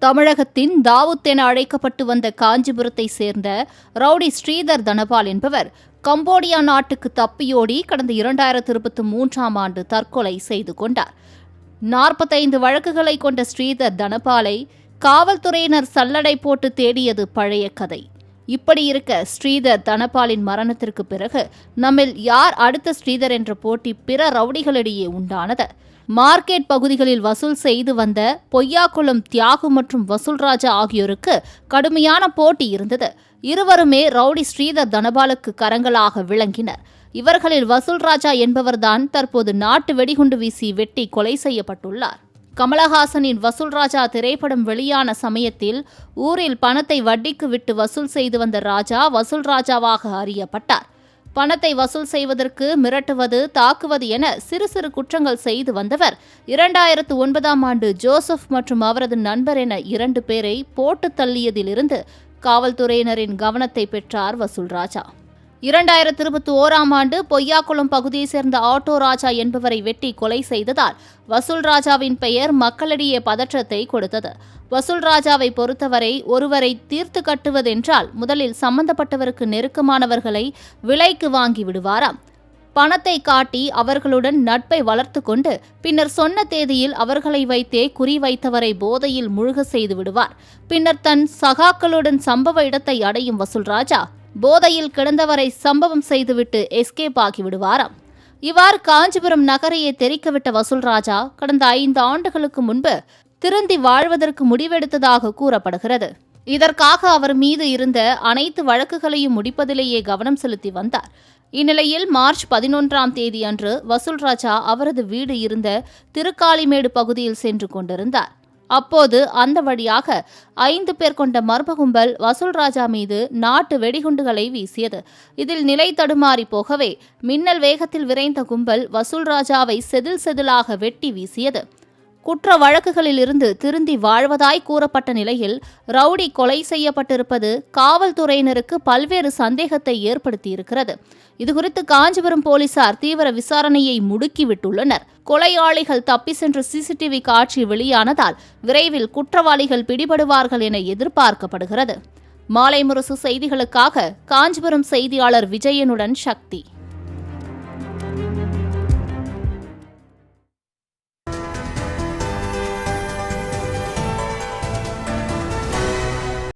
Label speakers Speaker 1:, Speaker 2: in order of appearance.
Speaker 1: தமிழகத்தின் தாவூத் என அழைக்கப்பட்டு வந்த காஞ்சிபுரத்தை சேர்ந்த ரவுடி ஸ்ரீதர் தனபால் என்பவர் கம்போடியா நாட்டுக்கு தப்பியோடி கடந்த இரண்டாயிரத்து இருபத்தி மூன்றாம் ஆண்டு தற்கொலை செய்து கொண்டார். நாற்பத்தைந்து வழக்குகளை கொண்ட ஸ்ரீதர் தனபாலை காவல்துறையினர் சல்லடை போட்டு தேடியது பழைய கதை. இப்படி இருக்க ஸ்ரீதர் தனபாலின் மரணத்திற்கு பிறகு நம்மில் யார் அடுத்த ஸ்ரீதர் என்ற போட்டி பிற ரவுடிகளிடையே உண்டானது. மார்க்கெட் பகுதிகளில் வசூல் செய்து வந்த பொய்யாக்குளம் தியாகு மற்றும் வசூல் ராஜா ஆகியோருக்கு கடுமையான போட்டி இருந்தது. இருவருமே ரவுடி ஸ்ரீதர் தனபாலுக்கு கரங்களாக விளங்கினர். இவர்களில் வசூல் ராஜா என்பவர்தான் தற்போது நாட்டு வெடிகுண்டு வீசி வெட்டி கொலை செய்யப்பட்டுள்ளார். கமலஹாசனின் வசூல் ராஜா திரைப்படம் வெளியான சமயத்தில் ஊரில் பணத்தை வட்டிக்கு விட்டு வசூல் செய்து வந்த ராஜா வசூல் ராஜாவாக அறியப்பட்டார். பணத்தை வசூல் செய்வதற்கு மிரட்டுவது தாக்குவது என சிறு சிறு குற்றங்கள் செய்து வந்தவர். இரண்டாயிரத்து ஒன்பதாம் ஆண்டு ஜோசப் மற்றும் அவரது நண்பர் என இரண்டு பேரை போட்டு தள்ளியதிலிருந்து காவல்துறையினரின் கவனத்தை பெற்றார் வசூல் ராஜா. இரண்டாயிரத்தி இருபத்தி ஓராம் ஆண்டு பொய்யாக்குளம் பகுதியைச் சேர்ந்த ஆட்டோ ராஜா என்பவரை வெட்டி கொலை செய்ததால் வசூல் ராஜாவின் பெயர் மக்களிடையே பதற்றத்தை கொடுத்தது. வசூல் ராஜாவை பொறுத்தவரை ஒருவரை தீர்த்து கட்டுவதென்றால் முதலில் சம்பந்தப்பட்டவருக்கு நெருக்கமானவர்களை விலைக்கு வாங்கி விடுவாராம். பணத்தை காட்டி அவர்களுடன் நட்பை வளர்த்து கொண்டு பின்னர் சொன்ன தேதியில் அவர்களை வைத்தே குறி வைத்தவரை போதையில் முழுக செய்து விடுவார். பின்னர் தன் சகாக்களுடன் சம்பவ இடத்தை அடையும் வசூல் ராஜா போதையில் கிடந்தவரை சம்பவம் செய்துவிட்டு எஸ்கேப் ஆகிவிடுவாராம். இவ்வாறு காஞ்சிபுரம் நகரையே தெரிக்கவிட்ட வசூல் ராஜா கடந்த ஐந்து ஆண்டுகளுக்கு முன்பு திருந்தி வாழ்வதற்கு முடிவெடுத்ததாக கூறப்படுகிறது. இதற்காக அவர் மீது இருந்த அனைத்து வழக்குகளையும் முடிப்பதிலேயே கவனம் செலுத்தி வந்தார். இந்நிலையில் மார்ச் பதினொன்றாம் தேதி அன்று வசூல் ராஜா அவரது வீடு இருந்த திருக்காளிமேடு பகுதியில் சென்று கொண்டிருந்தார். அப்போது அந்த வழியாக ஐந்து பேர் கொண்ட மர்ம கும்பல் வசூல் ராஜா மீது நாட்டு வெடிகுண்டுகளை வீசியது. இதில் நிலை தடுமாறி போகவே மின்னல் வேகத்தில் விரைந்த கும்பல் வசூல் ராஜாவை செதில் செதிலாக வெட்டி வீசியது. குற்ற வழக்குகளில் இருந்து திருந்தி வாழ்வதாய் கூறப்பட்ட நிலையில் ரவுடி கொலை செய்யப்பட்டிருப்பது காவல்துறையினருக்கு பல்வேறு சந்தேகத்தை ஏற்படுத்தியிருக்கிறது. இதுகுறித்து காஞ்சிபுரம் போலீசார் தீவிர விசாரணையை முடுக்கிவிட்டுள்ளனர். கொலையாளிகள் தப்பி சென்ற சிசிடிவி காட்சி வெளியானதால் விரைவில் குற்றவாளிகள் பிடிபடுவார்கள் என எதிர்பார்க்கப்படுகிறது. மாலை முரசு செய்திகளுக்காக காஞ்சிபுரம் செய்தியாளர் விஜயனுடன் சக்தி.